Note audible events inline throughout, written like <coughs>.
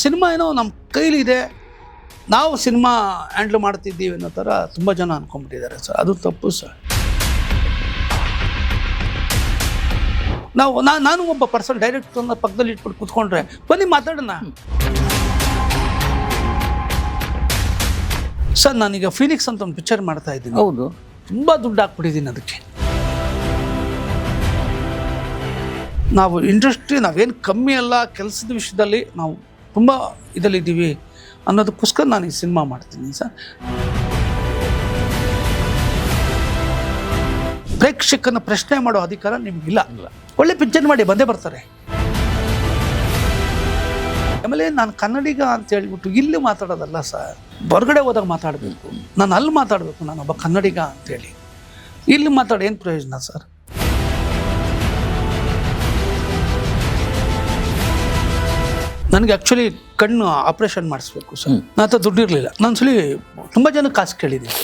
Cinema ಏನೋ ನಮ್ಮ ಕೈಲಿದೆ ನಾವು ಸಿನಿಮಾ ಹ್ಯಾಂಡ್ಲ್ ಮಾಡ್ತಿದ್ದೀವಿ ಅನ್ನೋ ಥರ ತುಂಬ ಜನ ಅನ್ಕೊಂಡ್ಬಿಟ್ಟಿದ್ದಾರೆ ಸರ್. ಅದು ತಪ್ಪು ಸರ್. ನಾವು ನಾನು ಒಬ್ಬ ಪರ್ಸನ್ ಡೈರೆಕ್ಟರ್ನ ಪಕ್ಕದಲ್ಲಿ ಇಟ್ಬಿಟ್ಟು ಕೂತ್ಕೊಂಡ್ರೆ ಬನ್ನಿ ಮಾತಾಡೋಣ. ಸರ್ ನಾನೀಗ ಫೀನಿಕ್ಸ್ ಅಂತ ಒಂದು ಪಿಕ್ಚರ್ ಮಾಡ್ತಾ ಇದ್ದೀನಿ. ಹೌದು. ತುಂಬ ದುಡ್ಡು ಹಾಕ್ಬಿಟ್ಟಿದ್ದೀನಿ ಅದಕ್ಕೆ. ನಾವು ಇಂಡಸ್ಟ್ರಿ ನಾವೇನು ಕಮ್ಮಿ ಅಲ್ಲ ಕೆಲಸದ ವಿಷಯದಲ್ಲಿ ನಾವು ತುಂಬ ಇದಲ್ಲಿದ್ದೀವಿ ಅನ್ನೋದಕ್ಕೋಸ್ಕರ ನಾನು ಈ ಸಿನಿಮಾ ಮಾಡ್ತೀನಿ ಸರ್. ಪ್ರೇಕ್ಷಕನ ಪ್ರಶ್ನೆ ಮಾಡೋ ಅಧಿಕಾರ ನಿಮಗಿಲ್ಲ. ಒಳ್ಳೆ ಪಿಕ್ಚರ್ ಮಾಡಿ ಬಂದೇ ಬರ್ತಾರೆ. ಆಮೇಲೆ ನಾನು ಕನ್ನಡಿಗ ಅಂತ ಹೇಳ್ಬಿಟ್ಟು ಇಲ್ಲಿ ಮಾತಾಡೋದಲ್ಲ ಸರ್. ಹೊರಗಡೆ ಹೋದಾಗ ಮಾತಾಡಬೇಕು. ನಾನು ಅಲ್ಲಿ ಮಾತಾಡಬೇಕು ನಾನು ಒಬ್ಬ ಕನ್ನಡಿಗ ಅಂತೇಳಿ ಇಲ್ಲಿ ಮಾತಾಡಿ ಏನು ಪ್ರಯೋಜನ ಸರ್? ನನಗೆ ಆ್ಯಕ್ಚುಲಿ ಕಣ್ಣು ಆಪ್ರೇಷನ್ ಮಾಡಿಸ್ಬೇಕು ಸರ್ ನನ್ನ ಹತ್ರ ದುಡ್ಡು ಇರಲಿಲ್ಲ ನಾನು ಸಲ ತುಂಬ ಜನ ಕಾಸು ಕೇಳಿದ್ದೀನಿ.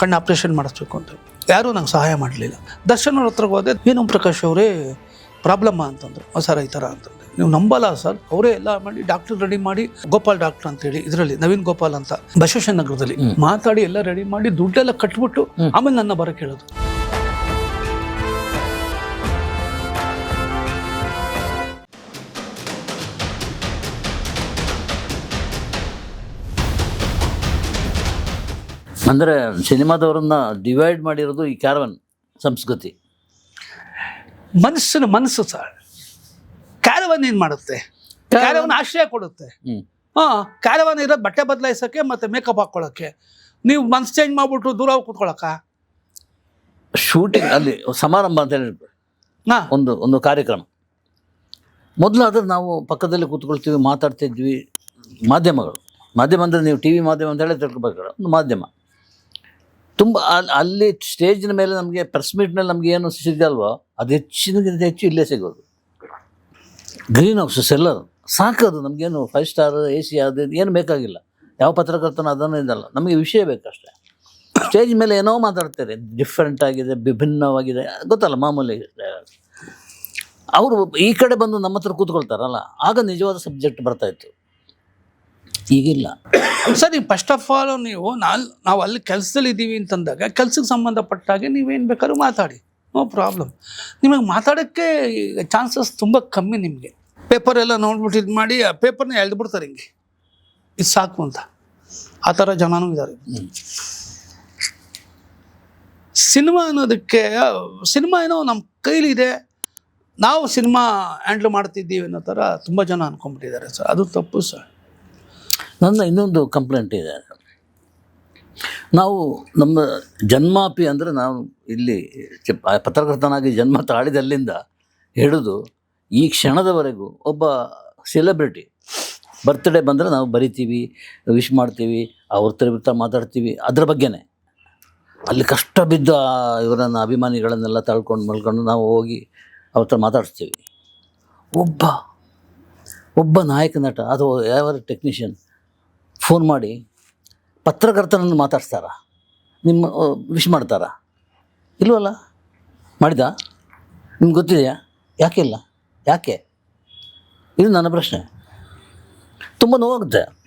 ಕಣ್ಣು ಆಪ್ರೇಷನ್ ಮಾಡಿಸ್ಬೇಕು ಅಂತ. ಯಾರೂ ನಂಗೆ ಸಹಾಯ ಮಾಡಲಿಲ್ಲ. ದರ್ಶನ್ ಅವ್ರ ಹತ್ರ ಹೋದೆ ಏನು ಪ್ರಕಾಶ್ ಅವರೇ ಪ್ರಾಬ್ಲಮ್ಮ ಅಂತಂದ್ರು. "ಹ್ಮ್ ಸರ್ ಈ ಥರ ಅಂತಂದೆ ನೀವು ನಂಬಲ್ಲ ಸರ್ ಅವರೇ ಎಲ್ಲ ಮಾಡಿ ಡಾಕ್ಟರ್ ರೆಡಿ ಮಾಡಿ ಗೋಪಾಲ್ ಡಾಕ್ಟರ್ ಅಂತೇಳಿ ಇದರಲ್ಲಿ ನವೀನ್ ಗೋಪಾಲ್ ಅಂತ ಬಸವೇಶ್ವರ ನಗರದಲ್ಲಿ ಮಾತಾಡಿ ಎಲ್ಲ ರೆಡಿ ಮಾಡಿ ದುಡ್ಡೆಲ್ಲ ಕಟ್ಬಿಟ್ಟು ಆಮೇಲೆ ನನ್ನ ಬರೋಕೆ ಹೇಳೋದು ಅಂದರೆ ಸಿನಿಮಾದವರನ್ನ ಡಿವೈಡ್ ಮಾಡಿರೋದು ಈ ಕ್ಯಾರವನ್ ಸಂಸ್ಕೃತಿ. ಮನಸ್ಸಿನ ಮನಸ್ಸು ಸರ್. ಕ್ಯಾರವನ್ ಏನು ಮಾಡುತ್ತೆ? ಕ್ಯಾರವನ್ ಆಶ್ರಯ ಕೊಡುತ್ತೆ. ಹ್ಞೂ ಹಾಂ ಕ್ಯಾರವನ್ ಇರೋದು ಬಟ್ಟೆ ಬದಲಾಯಿಸೋಕ್ಕೆ ಮತ್ತು ಮೇಕಪ್ ಹಾಕ್ಕೊಳ್ಳೋಕ್ಕೆ ನೀವು ಮನ್ಸು ಚೇಂಜ್ ಮಾಡಿಬಿಟ್ಟು ದೂರ ಹೋಗಿ ಕೂತ್ಕೊಳ್ಳೋಕ್ಕ ಶೂಟಿಂಗ್ ಅಲ್ಲಿ ಸಮಾರಂಭ ಅಂತ ಹೇಳಿ ಹಾಂ. ಒಂದು ಒಂದು ಕಾರ್ಯಕ್ರಮ. ಮೊದಲು ಆದ್ರೆ ನಾವು ಪಕ್ಕದಲ್ಲಿ ಕೂತ್ಕೊಳ್ತೀವಿ ಮಾತಾಡ್ತಿದ್ವಿ. ಮಾಧ್ಯಮಗಳು. ಮಾಧ್ಯಮ ಅಂದರೆ ನೀವು ಟಿ ವಿ ಮಾಧ್ಯಮ ಅಂತ ಹೇಳಿ ತಿಳ್ಕೊಬೇಕು ಒಂದು ಮಾಧ್ಯಮ. ತುಂಬ ಅಲ್ಲಿ ಅಲ್ಲಿ ಸ್ಟೇಜಿನ ಮೇಲೆ ನಮಗೆ ಪ್ರೆಸ್ ಮೀಟ್ನಲ್ಲಿ ನಮಗೆ ಏನು ಸಿಗಲ್ವೋ ಅದು ಹೆಚ್ಚಿನಕ್ಕಿಂತ ಹೆಚ್ಚು ಇಲ್ಲೇ ಸಿಗೋದು. ಗ್ರೀನ್ ಹೌಸ್ ಸೆಲ್ಲರ್ ಸಾಕದು ನಮಗೇನು ಫೈವ್ ಸ್ಟಾರ್ ಎ ಸಿ ಅದು ಏನು ಬೇಕಾಗಿಲ್ಲ. ಯಾವ ಪತ್ರಕರ್ತನ ಅದನ್ನು ಇದಲ್ಲ. ನಮಗೆ ವಿಷಯ ಬೇಕಷ್ಟೇ. ಸ್ಟೇಜ್ ಮೇಲೆ ಏನೋ ಮಾತಾಡ್ತಾರೆ. ಡಿಫ್ರೆಂಟ್ ಆಗಿದೆ, ವಿಭಿನ್ನವಾಗಿದೆ. ಗೊತ್ತಲ್ಲ, ಮಾಮೂಲಿ. ಅವರು ಈ ಕಡೆ ಬಂದು ನಮ್ಮ ಹತ್ರ ಕೂತ್ಕೊಳ್ತಾರಲ್ಲ. ಆಗ ನಿಜವಾದ ಸಬ್ಜೆಕ್ಟ್ ಬರ್ತಾ ಇತ್ತು. ಈಗಿಲ್ಲ. ಸರಿ ಫಸ್ಟ್ ಆಫ್ ಆಲ್ ನೀವು ನಾಲ್ ನಾವು ಅಲ್ಲಿ ಕೆಲಸದಲ್ಲಿ ಇದ್ದೀವಿ ಅಂತಂದಾಗ ಕೆಲ್ಸಕ್ಕೆ ಸಂಬಂಧಪಟ್ಟಾಗೆ ನೀವೇನು ಬೇಕಾದ್ರೂ ಮಾತಾಡಿ. No problem. ನಿಮಗೆ ಮಾತಾಡೋಕ್ಕೆ ಚಾನ್ಸಸ್ ತುಂಬ ಕಮ್ಮಿ ನಿಮಗೆ. ಪೇಪರ್ ಎಲ್ಲ ನೋಡ್ಬಿಟ್ಟು ಇದು ಮಾಡಿ ಆ ಪೇಪರ್ನ ಎಳ್ದುಬಿಡ್ತಾರೆ ಹಿಂಗೆ. ಇದು ಸಾಕು ಅಂತ. ಆ ಥರ ಜನನೂ ಇದ್ದಾರೆ ಸಿನಿಮಾ ಅನ್ನೋದಕ್ಕೆ ಸಿನಿಮಾ ಏನೋ ನಮ್ಮ ಕೈಲಿದೆ. ನಾವು ಸಿನಿಮಾ ಹ್ಯಾಂಡ್ಲ್ ಮಾಡ್ತಿದ್ದೀವಿ ಅನ್ನೋ ಥರ ತುಂಬ ಜನ ಅನ್ಕೊಂಡ್ಬಿಟ್ಟಿದ್ದಾರೆ ಸರ್. ಅದು ತಪ್ಪು ಸರ್. ನನ್ನ ಇನ್ನೊಂದು ಕಂಪ್ಲೇಂಟ್ ಇದೆ. ನಾವು ನಮ್ಮ ಜನ್ಮಾಪಿ ಅಂದರೆ ನಾವು ಇಲ್ಲಿ ಪತ್ರಕರ್ತನಾಗಿ ಜನ್ಮ ತಾಳಿದಲ್ಲಿಂದ ಹಿಡಿದು ಈ ಕ್ಷಣದವರೆಗೂ ಒಬ್ಬ ಸೆಲೆಬ್ರಿಟಿ ಬರ್ತ್ಡೇ ಬಂದರೆ ನಾವು ಬರಿತೀವಿ ವಿಶ್ ಮಾಡ್ತೀವಿ, ಅವ್ರ ಹತ್ರ ಮಾತಾಡ್ತೀವಿ, ಅದ್ರ ಬಗ್ಗೆನೇ. ಅಲ್ಲಿ ಕಷ್ಟ ಬಿದ್ದ ಇವರನ್ನು ಅಭಿಮಾನಿಗಳನ್ನೆಲ್ಲ ತಳ್ಕೊಂಡು ಮಲ್ಕೊಂಡು ನಾವು ಹೋಗಿ ಅವ್ರ ಹತ್ರ ಮಾತಾಡ್ತೀವಿ ಒಬ್ಬ ಒಬ್ಬ ನಾಯಕ ನಟ ಅಥವಾ ಯಾವ ಟೆಕ್ನಿಷಿಯನ್ ಫೋನ್ ಮಾಡಿ ಪತ್ರಕರ್ತನನ್ನು ಮಾತಾಡ್ಸ್ತಾರ? ನಿಮ್ಮ ವಿಶ್ ಮಾಡ್ತಾರಾ? ಇಲ್ವಲ್ಲ? ಮಾಡಿದ ನಿಮ್ಗೆ ಗೊತ್ತಿದೆಯಾ? ಯಾಕೆ ಇಲ್ಲ? ಯಾಕೆ? ಇದು ನನ್ನ ಪ್ರಶ್ನೆ. ತುಂಬ ನೋವಾಗುತ್ತೆ.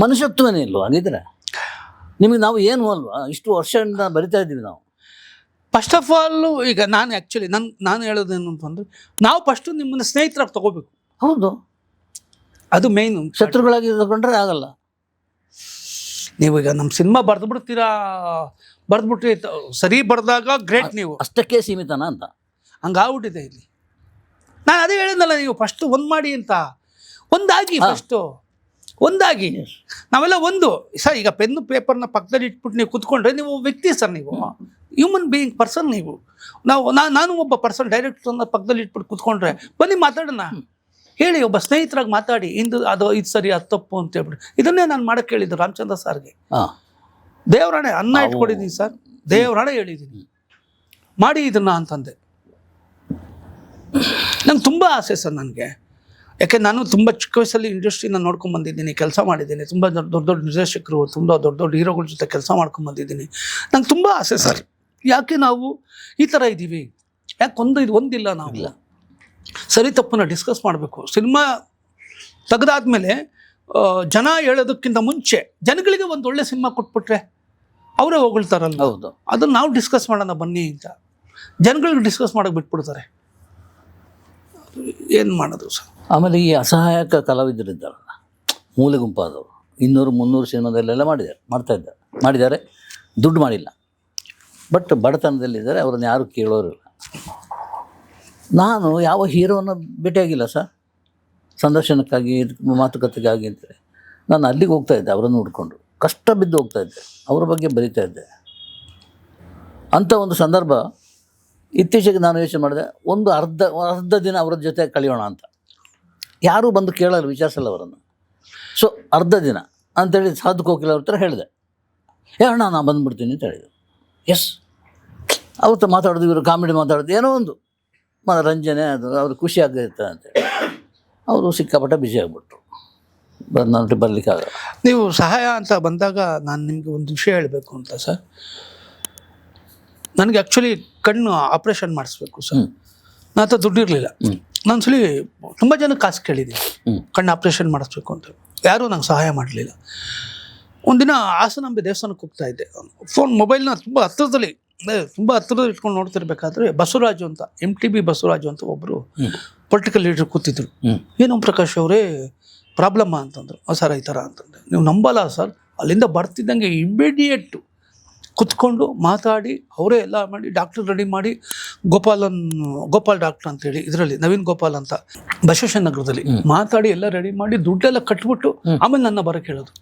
ಮನುಷ್ಯತ್ವನೇ ಇಲ್ವಾ? ಹಾಗಿದ್ರೆ? ನಿಮಗೆ ನಾವು ಏನು ಅಲ್ವಾ? ಇಷ್ಟು ವರ್ಷದಿಂದ ಬರಿತಾ ಇದ್ದೀವಿ ನಾವು. ಫಸ್ಟ್ ಆಫ್ ಆಲ್ ಈಗ ನಾನು ಆ್ಯಕ್ಚುಲಿ ನನ್ನ ನಾನು ಹೇಳೋದೇನು ಅಂತಂದರೆ ನಾವು ಫಸ್ಟು ನಿಮ್ಮನ್ನ ಸ್ನೇಹಿತರಾಗಿ ತಗೋಬೇಕು. ಹೌದು. ಅದು ಮೇನ್ ಶತ್ರುಗಳಾಗಿ ತಗೊಂಡ್ರೆ ಆಗಲ್ಲ. ನೀವು ಈಗ ನಮ್ಮ ಸಿನಿಮಾ ಬರೆದು ಬಿಡ್ತೀರಾ? ಬರೆದ್ಬಿಟ್ರಿ ಸರಿ ಬರೆದಾಗ ಗ್ರೇಟ್ ನೀವು. ಅಷ್ಟಕ್ಕೆ ಸೀಮಿತನ ಅಂತ? ಹಂಗಾಗ್ಬಿಟ್ಟಿದೆ ಇಲ್ಲಿ. ನಾನು ಅದೇ ಹೇಳಿದ್ನಲ್ಲ ನೀವು ಫಸ್ಟ್ ಒಂದು ಮಾಡಿ ಅಂತ. ಒಂದಾಗಿ ಫಸ್ಟು ಒಂದಾಗಿ. ನಾವೆಲ್ಲ ಒಂದು. ಸರ್ ಈಗ ಪೆನ್ನು ಪೇಪರ್ನ ಪಕ್ಕದಲ್ಲಿ ಇಟ್ಬಿಟ್ಟು ನೀವು ಕುತ್ಕೊಂಡ್ರೆ ನೀವು ವ್ಯಕ್ತಿ ಸರ್ ನೀವು. ಹ್ಯೂಮನ್ ಬೀಯಿಂಗ್ ಪರ್ಸನ್ ನೀವು. ನಾವು ನಾನು ಒಬ್ಬ ಪರ್ಸನ್ ಡೈರೆಕ್ಟರ್ನ ಪಕ್ಕದಲ್ಲಿ ಇಟ್ಬಿಟ್ಟು ಕುತ್ಕೊಂಡ್ರೆ. ಬನ್ನಿ ಮಾತಾಡೋಣ. ಹೇಳಿ ಒಬ್ಬ ಸ್ನೇಹಿತರಾಗಿ ಮಾತಾಡಿ ಇಂದು ಅದು ಇದು ಸರಿ ಅದು ತಪ್ಪು ಅಂತ ಹೇಳ್ಬಿಟ್ಟು ಇದನ್ನೇ ನಾನು ಮಾಡಕ್ಕೆ ಹೇಳಿದ್ದು ರಾಮಚಂದ್ರ ಸರ್ಗೆ. ದೇವರಾಣೆ ಅನ್ನ ಇಟ್ಕೊಂಡಿದ್ದೀನಿ ಸರ್. ದೇವರಾಣೆ ಹೇಳಿದ್ದೀನಿ ಮಾಡಿ ಇದನ್ನ ಅಂತಂದೆ. ನಂಗೆ ತುಂಬ ಆಸೆ ಸರ್ ನನಗೆ. ಯಾಕೆ ನಾನು ತುಂಬ ಚಿಕ್ಕ ವಯಸ್ಸಲ್ಲಿ ಇಂಡಸ್ಟ್ರಿನ ನೋಡ್ಕೊಂಡು ಬಂದಿದ್ದೀನಿ ಕೆಲಸ ಮಾಡಿದ್ದೀನಿ. ತುಂಬ ದೊಡ್ಡ ದೊಡ್ಡ ದೊಡ್ಡ ನಿರ್ದೇಶಕರು ತುಂಬ ದೊಡ್ಡ ದೊಡ್ಡ ಹೀರೋಗಳ ಜೊತೆ ಕೆಲಸ ಮಾಡ್ಕೊಂಡು ಬಂದಿದ್ದೀನಿ. ನಂಗೆ ತುಂಬ ಆಸೆ ಸರ್. ಯಾಕೆ ನಾವು ಈ ಥರ ಇದ್ದೀವಿ ಯಾಕೆ ಒಂದು ಇದು ಒಂದಿಲ್ಲ ನಾವು? ಸರಿ ತಪ್ಪನ್ನು ಡಿಸ್ಕಸ್ ಮಾಡಬೇಕು. ಸಿನಿಮಾ ತೆಗೆದಾದ್ಮೇಲೆ ಜನ ಹೇಳೋದಕ್ಕಿಂತ ಮುಂಚೆ ಜನಗಳಿಗೆ ಒಂದು ಒಳ್ಳೆ ಸಿನಿಮಾ ಕೊಟ್ಬಿಟ್ರೆ ಅವರೇ ಹೊಗಳ್ತಾರಲ್ಲ ಹೌದು. ಅದನ್ನು ನಾವು ಡಿಸ್ಕಸ್ ಮಾಡೋಣ ಬನ್ನಿ ಅಂತ. ಜನಗಳಿಗೆ ಡಿಸ್ಕಸ್ ಮಾಡೋಕೆ ಬಿಟ್ಬಿಡ್ತಾರೆ. ಏನು ಮಾಡೋದು ಸರ್? ಆಮೇಲೆ ಈ ಅಸಹಾಯಕ ಕಲಾವಿದರಿದ್ದಾರಲ್ಲ ಮೂಲೆ ಗುಂಪಾದವರು. ಇನ್ನೂರು ಮುನ್ನೂರು ಸಿನಿಮಾದಲ್ಲೆಲ್ಲ ಮಾಡಿದ್ದಾರೆ ಮಾಡ್ತಾ ಇದ್ದಾರೆ. ಮಾಡಿದ್ದಾರೆ ದುಡ್ಡು ಮಾಡಿಲ್ಲ. ಬಟ್ ಬಡತನದಲ್ಲಿದ್ದಾರೆ ಅವ್ರನ್ನ ಯಾರು ಕೇಳೋರಿಲ್ಲ ನಾನು ಯಾವ ಹೀರೋನ ಭೇಟಿಯಾಗಿಲ್ಲ ಸರ್. ಸಂದರ್ಶನಕ್ಕಾಗಿ, ಮಾತುಕತೆಗಾಗಿ ಅಂತೇಳಿ ನಾನು ಅಲ್ಲಿಗೆ ಹೋಗ್ತಾ ಇದ್ದೆ, ಅವರನ್ನು ನೋಡಿಕೊಂಡು. ಕಷ್ಟ ಬಿದ್ದು ಹೋಗ್ತಾ ಇದ್ದೆ, ಅವರ ಬಗ್ಗೆ ಬರಿತಾ ಇದ್ದೆ. ಅಂಥ ಒಂದು ಸಂದರ್ಭ ಇತ್ತೀಚೆಗೆ ನಾನು ಯೋಚನೆ ಮಾಡಿದೆ, ಒಂದು ಅರ್ಧ ಅರ್ಧ ದಿನ ಅವರ ಜೊತೆ ಕಳೆಯೋಣ ಅಂತ. ಯಾರೂ ಬಂದು ಕೇಳಲ್ಲ, ವಿಚಾರಿಸಲ್ಲ ಅವರನ್ನು. ಸೊ ಅರ್ಧ ದಿನ ಅಂತೇಳಿ ಸಾಧು ಕೋಕಿಲ ಅವ್ರ ಹತ್ರ ಹೇಳಿದೆ. ಏ ಅಣ್ಣ ನಾನು ಬಂದ್ಬಿಡ್ತೀನಿ ಅಂತ ಹೇಳಿದೆ ಎಸ್ ಅವ್ರ ಮಾತಾಡೋದು, ಇವರು ಕಾಮಿಡಿ ಮಾತಾಡೋದು, ಏನೋ ಒಂದು. ಮ- ರಂಜನೆ ಅದು ಅವ್ರಿಗೆ ಖುಷಿ ಆಗಿರುತ್ತೆ ಅಂತೇಳಿ ಅವರು ಸಿಕ್ಕಾಪಟ್ಟೆ ಬಿಸಿ ಆಗಿಬಿಟ್ರು. ಬಂದು ನಾನು ಬರಲಿಕ್ಕಾಗಲ್ಲ. ನೀವು ಸಹಾಯ ಅಂತ ಬಂದಾಗ ನಾನು ನಿಮಗೆ ಒಂದು ವಿಷಯ ಹೇಳಬೇಕು ಅಂತ ಸರ್. ನನಗೆ ಆ್ಯಕ್ಚುಲಿ ಕಣ್ಣು ಆಪ್ರೇಷನ್ ಮಾಡಿಸ್ಬೇಕು ಸರ್. ನಾ ನನ್ನ ಹತ್ರ ದುಡ್ಡು ಇರಲಿಲ್ಲ ನಾನು ಸಲ ತುಂಬ ಜನ ಕಾಸು ಕೇಳಿದ್ದೀನಿ ಕಣ್ಣು ಆಪ್ರೇಷನ್ ಮಾಡಿಸ್ಬೇಕು ಅಂತ. ಯಾರೂ ನಂಗೆ ಸಹಾಯ ಮಾಡಲಿಲ್ಲ. ಒಂದಿನ ಹಾಸನಾಂಬೆ ದೇವಸ್ಥಾನಕ್ಕೆ ಹೋಗ್ತಾ ಇದ್ದೆ. ಫೋನ್ ಮೊಬೈಲ್ನ ತುಂಬ ಹತ್ತಿರದಲ್ಲಿ ತುಂಬ ಹತ್ತಿರದಲ್ಲಿ ಇಟ್ಕೊಂಡು ನೋಡ್ತಿರ್ಬೇಕಾದ್ರೆ ಬಸವರಾಜು ಅಂತ ಎಂ ಟಿ ಬಿ ಬಸವರಾಜು ಅಂತ ಒಬ್ಬರು ಪೊಲಿಟಿಕಲ್ ಲೀಡರ್ ಕೂತಿದ್ರು. ಏನು ಪ್ರಕಾಶ್ ಅವರೇ ಪ್ರಾಬ್ಲಮ್ಮ ಅಂತಂದ್ರು. "ಆ, ಸರ್ ಈ ಥರ ಅಂತಂದ್ರೆ ನೀವು ನಂಬಲ್ಲ ಸರ್. ಅಲ್ಲಿಂದ ಬರ್ತಿದ್ದಂಗೆ ಇಮ್ಮಿಡಿಯೇಟ್ ಕುತ್ಕೊಂಡು ಮಾತಾಡಿ ಅವರೇ ಎಲ್ಲ ಮಾಡಿ ಡಾಕ್ಟರ್ ರೆಡಿ ಮಾಡಿ ಗೋಪಾಲನ್ ಗೋಪಾಲ್ ಡಾಕ್ಟರ್ ಅಂತೇಳಿ ಇದರಲ್ಲಿ ನವೀನ್ ಗೋಪಾಲ್ ಅಂತ ಬಸವೇಶ್ವರ ನಗರದಲ್ಲಿ ಮಾತಾಡಿ ಎಲ್ಲ ರೆಡಿ ಮಾಡಿ ದುಡ್ಡೆಲ್ಲ ಕಟ್ಬಿಟ್ಟು ಆಮೇಲೆ ನನ್ನ ಬರೋಕ್ಕೆ ಹೇಳೋದು.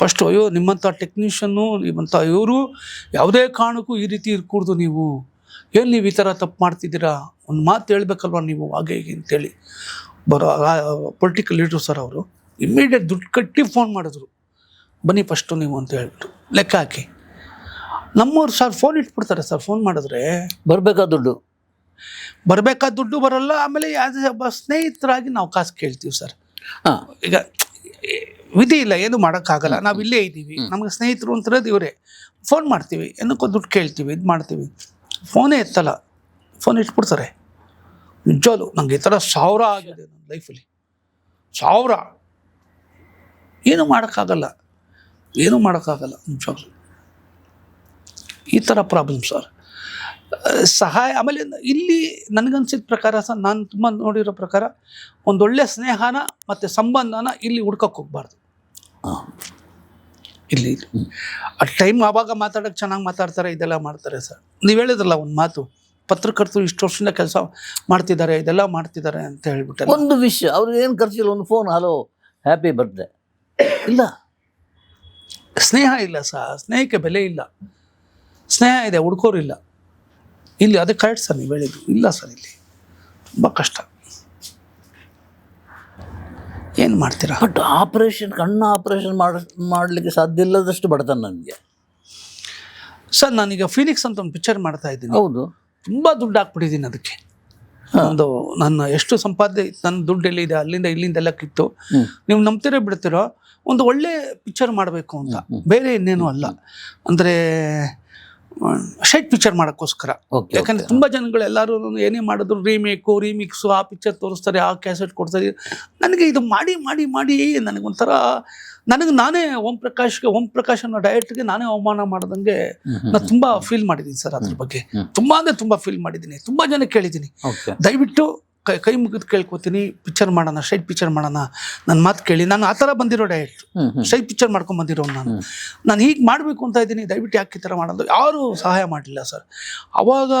ಫಸ್ಟ್ ಅಯ್ಯೋ ನಿಮ್ಮಂಥ ಟೆಕ್ನಿಷಿಯನ್ನು ನಿಮ್ಮಂಥ ಇವರು ಯಾವುದೇ ಕಾರಣಕ್ಕೂ ಈ ರೀತಿ ಇರ್ಕೂಡ್ದು ನೀವು. ಏನು ನೀವು ಈ ಥರ ತಪ್ಪು ಮಾಡ್ತಿದ್ದೀರಾ? ಒಂದು ಮಾತು ಹೇಳ್ಬೇಕಲ್ವ ನೀವು ಹಾಗೆ ಹೀಗೆ ಅಂತೇಳಿ. ಬರೋ ಪೊಲಿಟಿಕಲ್ ಲೀಡ್ರು ಸರ್ ಅವರು ಇಮ್ಮಿಡಿಯೇಟ್ ದುಡ್ಡು ಕಟ್ಟಿ ಫೋನ್ ಮಾಡಿದ್ರು. ಬನ್ನಿ ಫಸ್ಟು ನೀವು ಅಂತ ಹೇಳ್ಬಿಟ್ಟು. ಲೆಕ್ಕ ಹಾಕಿ. ನಮ್ಮವ್ರು ಸರ್ ಫೋನ್ ಇಟ್ಬಿಡ್ತಾರೆ ಸರ್ ಫೋನ್ ಮಾಡಿದ್ರೆ ಬರಬೇಕಾದ ದುಡ್ಡು. ಬರಬೇಕಾದ ದುಡ್ಡು ಬರಲ್ಲ ಆಮೇಲೆ ಯಾವುದೇ ಸ್ನೇಹಿತರಾಗಿ ನಾವು ಕಾಸು ಕೇಳ್ತೀವಿ ಸರ್ ಹಾಂ. ಈಗ ವಿಧಿ ಇಲ್ಲ ಏನು ಮಾಡೋಕ್ಕಾಗಲ್ಲ. ನಾವು ಇಲ್ಲೇ ಇದ್ದೀವಿ. ನಮಗೆ ಸ್ನೇಹಿತರು ಅಂತಿರೋದು ಇವರೇ ಫೋನ್ ಮಾಡ್ತೀವಿ. ಏನಕ್ಕೋ ದುಡ್ಡು ಕೇಳ್ತೀವಿ ಇದು ಮಾಡ್ತೀವಿ. ಫೋನೇ ಎತ್ತಲ್ಲ. ಫೋನ್ ಇಟ್ಬಿಡ್ತಾರೆ. ನಿಜವಾಗ್ಲು ನಂಗೆ ಈ ಥರ ಸಾವಿರ ಆಗಿದೆ ನನ್ನ ಲೈಫಲ್ಲಿ ಸಾವಿರ. ಏನು ಮಾಡೋಕ್ಕಾಗಲ್ಲ. ಏನೂ ಮಾಡೋಕ್ಕಾಗಲ್ಲ ನಿಜವಾಗ್ಲು ಈ ಥರ ಪ್ರಾಬ್ಲಮ್ ಸರ್ ಸಹಾಯ ಆಮೇಲೆ ಇಲ್ಲಿ ನನಗನ್ಸಿದ ಪ್ರಕಾರ ಸರ್ ನಾನು ತುಂಬ ನೋಡಿರೋ ಪ್ರಕಾರ ಒಂದೊಳ್ಳೆ ಸ್ನೇಹನ ಮತ್ತು ಸಂಬಂಧನ ಇಲ್ಲಿ ಹುಡ್ಕಕ್ಕೆ ಹೋಗ್ಬಾರ್ದು. ಇಲ್ಲಿ ಆ ಟೈಮ್ ಆವಾಗ ಮಾತಾಡೋಕೆ ಚೆನ್ನಾಗಿ ಮಾತಾಡ್ತಾರೆ ಇದೆಲ್ಲ ಮಾಡ್ತಾರೆ ಸರ್. ನೀವು ಹೇಳಿದ್ರಲ್ಲ ಒಂದು ಮಾತು ಪತ್ರಕರ್ತರು ಇಷ್ಟು ವರ್ಷದಿಂದ ಕೆಲಸ ಮಾಡ್ತಿದ್ದಾರೆ ಇದೆಲ್ಲ ಮಾಡ್ತಿದ್ದಾರೆ ಅಂತ ಹೇಳ್ಬಿಟ್ಟು ಒಂದು ವಿಷಯ ಅವ್ರಿಗೆ ಏನು ಖರ್ಚಿಲ್ಲ ಒಂದು ಫೋನ್ ಹಲೋ ಹ್ಯಾಪಿ ಬರ್ತ್ಡೇ ಇಲ್ಲ. ಸ್ನೇಹ ಇಲ್ಲ ಸರ್ ಸ್ನೇಹಕ್ಕೆ ಬೆಲೆ ಇಲ್ಲ. ಸ್ನೇಹ ಇದೆ ಹುಡ್ಕೋರಿಲ್ಲ ಇಲ್ಲಿ. ಅದಕ್ಕೆ ಕರೆಕ್ಟ್ ಸರ್ ನೀವು ಹೇಳಿದ್ರು ಇಲ್ಲ ಸರ್ ಇಲ್ಲಿ. ತುಂಬ ಕಷ್ಟ. ಏನು ಮಾಡ್ತೀರಾ? ಬಟ್ ಆಪರೇಷನ್ ಕಣ್ಣು ಆಪರೇಷನ್ ಮಾಡ ಮಾಡಲಿಕ್ಕೆ ಸಾಧ್ಯ ಇಲ್ಲದಷ್ಟು ಬಡತನ ನನಗೆ ಸರ್ ನಾನೀಗ ಫೀನಿಕ್ಸ್ ಅಂತ ಒಂದು ಪಿಕ್ಚರ್ ಮಾಡ್ತಾ ಇದ್ದೀನಿ. ಹೌದು. ತುಂಬ ದುಡ್ಡು ಹಾಕ್ಬಿಟ್ಟಿದ್ದೀನಿ ಅದಕ್ಕೆ. ಒಂದು ನನ್ನ ಎಷ್ಟು ಸಂಪಾದನೆ ನನ್ನ ದುಡ್ಡು ಎಲ್ಲಿದೆ ಅಲ್ಲಿಂದ ಇಲ್ಲಿಂದ ಎಲ್ಲ ಕಿತ್ತು ನೀವು ನಂಬ್ತಿರೋ ಬಿಡ್ತಿರೋ ಒಂದು ಒಳ್ಳೆ ಪಿಕ್ಚರ್ ಮಾಡಬೇಕು ಅಂತ. ಬೇರೆ ಇನ್ನೇನು ಅಲ್ಲ. ಅಂದರೆ ಶೈಟ್ ಪಿಕ್ಚರ್ ಮಾಡೋಕ್ಕೋಸ್ಕರ. ಯಾಕಂದ್ರೆ ತುಂಬ ಜನಗಳು ಎಲ್ಲರೂ ಏನೇ ಮಾಡಿದ್ರು ರೀಮೇಕು ರೀಮಿಕ್ಸು ಆ ಪಿಕ್ಚರ್ ತೋರಿಸ್ತಾರೆ ಆ ಕ್ಯಾಸೆಟ್ ಕೊಡ್ತಾರೆ. ನನಗೆ ಇದು ಮಾಡಿ ಮಾಡಿ ಮಾಡಿ ನನಗೊಂಥರ ನನಗೆ ನಾನೇ ಓಂ ಪ್ರಕಾಶ್ಗೆ ಓಂ ಪ್ರಕಾಶ್ ಅನ್ನೋ ಡೈರೆಕ್ಟ್ಗೆ ನಾನೇ ಅವಮಾನ ಮಾಡ್ದಂಗೆ ನಾನು ತುಂಬ ಫೀಲ್ ಮಾಡಿದ್ದೀನಿ ಸರ್ ಅದ್ರ ಬಗ್ಗೆ. ತುಂಬಾ ತುಂಬಾ ತುಂಬ ಫೀಲ್ ಮಾಡಿದ್ದೀನಿ. ತುಂಬ ಜನ ಕೇಳಿದ್ದೀನಿ. ದಯವಿಟ್ಟು ಕೈ ಕೈ ಮುಗಿದು ಕೇಳ್ಕೊತೀನಿ ಪಿಕ್ಚರ್ ಮಾಡೋಣ ಸ್ಟ್ರೈಟ್ ಪಿಕ್ಚರ್ ಮಾಡೋಣ. ನನ್ನ ಮಾತು ಕೇಳಿ ನಾನು ಆ ಥರ ಬಂದಿರೋ ಡೈರೆಕ್ಟ್ ಸ್ಟ್ರೈಟ್ ಪಿಕ್ಚರ್ ಮಾಡ್ಕೊಂಡು ಬಂದಿರೋ ನಾನು. ನಾನು ಹೀಗೆ ಮಾಡಬೇಕು ಅಂತ ಇದ್ದೀನಿ ದಯವಿಟ್ಟು ಯಾಕೆ ಈ ಥರ ಮಾಡೋದು ಯಾರೂ ಸಹಾಯ ಮಾಡಲಿಲ್ಲ ಸರ್. ಆವಾಗ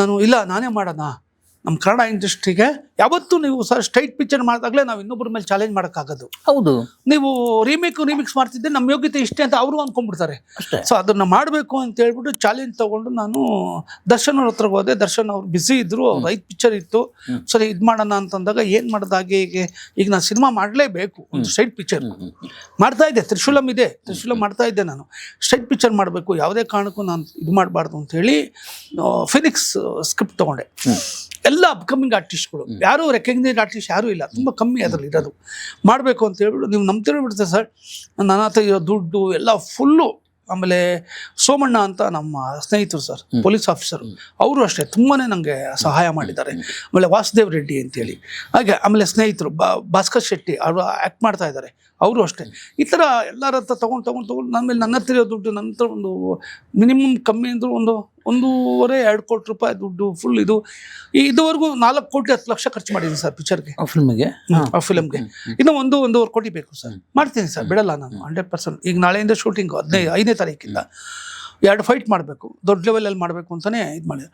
ನಾನು ಇಲ್ಲ ನಾನೇ ಮಾಡೋಣ. ನಮ್ಮ ಕನ್ನಡ ಇಂಡಸ್ಟ್ರಿಗೆ ಯಾವತ್ತೂ ನೀವು ಸರ್ ಸ್ಟ್ರೈಟ್ ಪಿಕ್ಚರ್ ಮಾಡಿದಾಗಲೇ ನಾವು ಇನ್ನೊಬ್ಬರ ಮೇಲೆ ಚಾಲೆಂಜ್ ಮಾಡೋಕ್ಕಾಗೋದು. ಹೌದು. ನೀವು ರೀಮೇಕ್ ರೀಮಿಕ್ಸ್ ಮಾಡ್ತಿದ್ದೆ ನಮ್ಮ ಯೋಗ್ಯತೆ ಇಷ್ಟೇ ಅಂತ ಅವರು ಅಂದ್ಕೊಂಡ್ಬಿಡ್ತಾರೆ ಅಷ್ಟೇ. ಸೊ ಅದನ್ನು ಮಾಡಬೇಕು ಅಂತ ಹೇಳ್ಬಿಟ್ಟು ಚಾಲೆಂಜ್ ತಗೊಂಡು ನಾನು ದರ್ಶನ್ ಅವ್ರ ಹತ್ರ ಹೋದೆ. ದರ್ಶನ್ ಅವ್ರು ಬಿಸಿ ಇದ್ರು ರೈಟ್ ಐದು ಪಿಕ್ಚರ್ ಇತ್ತು. ಸರಿ ಇದು ಮಾಡೋಣ ಅಂತಂದಾಗ ಏನು ಮಾಡೋದು ಈಗ ಹೀಗೆ? ಈಗ ನಾನು ಸಿನಿಮಾ ಮಾಡಲೇಬೇಕು ಒಂದು ಸ್ಟ್ರೈಟ್ ಪಿಕ್ಚರ್ ಮಾಡ್ತಾ ಇದ್ದೆ ತ್ರಿಶೂಲಂ ಇದೆ. ತ್ರಿಶೂಲಂ ಮಾಡ್ತಾ ಇದ್ದೆ ನಾನು. ಸ್ಟ್ರೈಟ್ ಪಿಕ್ಚರ್ ಮಾಡಬೇಕು ಯಾವುದೇ ಕಾರಣಕ್ಕೂ ನಾನು ಇದು ಮಾಡಬಾರ್ದು ಅಂತೇಳಿ ಫಿನಿಕ್ಸ್ ಸ್ಕ್ರಿಪ್ಟ್ ತೊಗೊಂಡೆ. ಎಲ್ಲ ಅಪ್ಕಮಿಂಗ್ ಆರ್ಟಿಸ್ಟ್ಗಳು ಯಾರೂ ರೆಕಗ್ನೈಸ್ ಆರ್ಟಿಸ್ಟ್ ಯಾರೂ ಇಲ್ಲ. ತುಂಬ ಕಮ್ಮಿ ಅದರಲ್ಲಿ ಇರೋದು. ಮಾಡಬೇಕು ಅಂತ ಹೇಳ್ಬಿಟ್ಟು ನೀವು ನಮ್ಮ ಬಿಡ್ತೀರಿ ಸರ್. ನನ್ನ ಹತ್ರ ಇರೋ ದುಡ್ಡು ಎಲ್ಲ ಫುಲ್ಲು ಆಮೇಲೆ ಸೋಮಣ್ಣ ಅಂತ ನಮ್ಮ ಸ್ನೇಹಿತರು ಸರ್ ಪೊಲೀಸ್ ಆಫೀಸರು ಅವರು ಅಷ್ಟೇ ತುಂಬಾ ನನಗೆ ಸಹಾಯ ಮಾಡಿದ್ದಾರೆ. ಆಮೇಲೆ ವಾಸುದೇವ್ ರೆಡ್ಡಿ ಅಂತೇಳಿ. ಹಾಗೆ ಆಮೇಲೆ ಸ್ನೇಹಿತರು ಬಾ ಭಾಸ್ಕರ್ ಶೆಟ್ಟಿ ಅವರು ಆ್ಯಕ್ಟ್ ಮಾಡ್ತಾ ಇದ್ದಾರೆ. ಅವರು ಅಷ್ಟೇ. ಈ ಥರ ಎಲ್ಲರ ಹತ್ರ ತೊಗೊಂಡು ತೊಗೊಂಡು ತೊಗೊಂಡು ನನ್ನ ಮೇಲೆ ನನ್ನ ಹತ್ರ ಇರೋ ದುಡ್ಡು ನನ್ನ ಹತ್ರ ಒಂದು ಮಿನಿಮಮ್ ಕಮ್ಮಿ ಅಂದರೂ ಒಂದು ಒಂದೂವರೆ ಎರಡು ಕೋಟಿ ರೂಪಾಯಿ ದುಡ್ಡು ಫುಲ್ ಇದು. ಈ ಇದುವರೆಗೂ ನಾಲ್ಕು ಕೋಟಿ ಹತ್ತು ಲಕ್ಷ ಖರ್ಚು ಮಾಡಿದ್ದೀನಿ ಸರ್ ಪಿಕ್ಚರ್ಗೆ ಆ ಫಿಲ್ಮಿಗೆ ಆ ಫಿಲಮ್ಗೆ ಇನ್ನು ಒಂದು ಒಂದೂವರೆ ಕೋಟಿ ಬೇಕು ಸರ್. ಮಾಡ್ತೀನಿ ಸರ್ ಬಿಡಲ್ಲ ನಾನು ಹಂಡ್ರೆಡ್ ಪರ್ಸೆಂಟ್ ಈಗ ನಾಳೆಯಿಂದ ಶೂಟಿಂಗು ಹದಿನೈದು ಐದನೇ ತಾರೀಕಿಂದ. ಎರಡು ಫೈಟ್ ಮಾಡಬೇಕು ದೊಡ್ಡ ಲೆವೆಲಲ್ಲಿ ಮಾಡಬೇಕು ಅಂತಲೇ ಇದು ಮಾಡಿದೆ